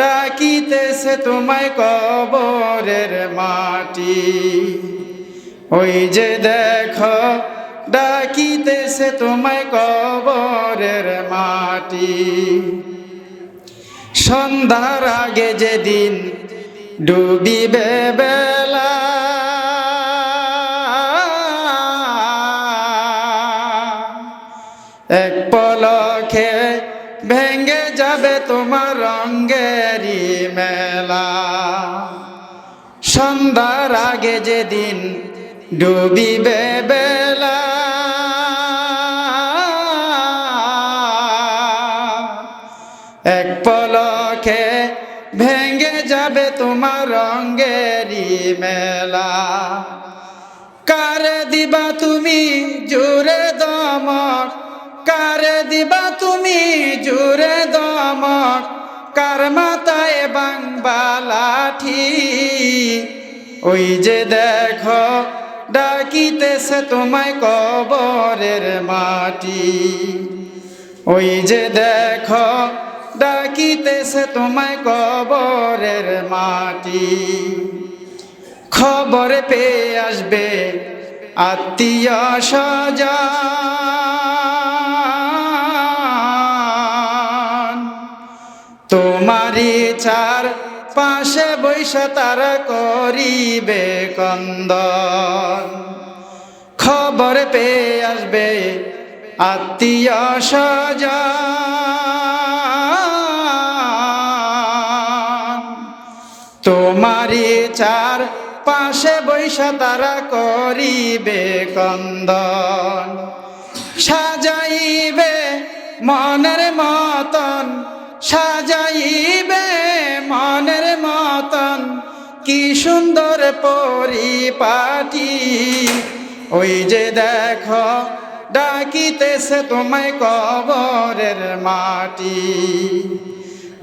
ডাকিতেছে তোমায় কবরের মাটি। ওই যে দেখো, ডাকিতেছে তোমায় কবরের মাটি। সন্ধ্যার আগে যেদিন ডুবিবে বেলা, এক পলকে ভেঙ্গে যাবে তোমার সন্ধ্যার আগে যেদিন ডুবিবে বেলা। এক পলকে ভেঙ্গে যাবে তোমার রঙ্গেরই মেলা। কারে দিবা তুমি জোরে দমক? কারে দিবা তুমি জোরে দমক? কার মাথায় বাংবা লাঠি? ওই যে দেখো, ডাকিতেছে তোমায় কবরের মাটি। ওই যে দেখো, ডাকিতেছে তোমায় কবরের মাটি। খবর পেয়ে আসবে আত্মীয় স্বজন। তোমারই চার পাশে বৈশা তারা করিবে কন্দন। খবর পেয়ে আসবে আত্মীয় তোমারই চার পাশে বৈশা তারা করিবে কন্দন। সাজাইবে মনের মতন, সাজাইবে কি সুন্দর পরিপাটি। ওই যে দেখো, ডাকিতেছে তোমায় কবরের মাটি।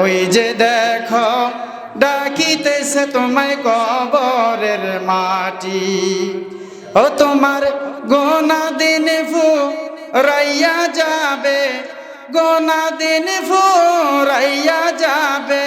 ওই যে দেখো, ডাকিতেছে তোমায় কবরের মাটি। ও তোমার গোনা দিন ফু রাইয়া যাবে, গোনা দিন ফু রাইয়া যাবে।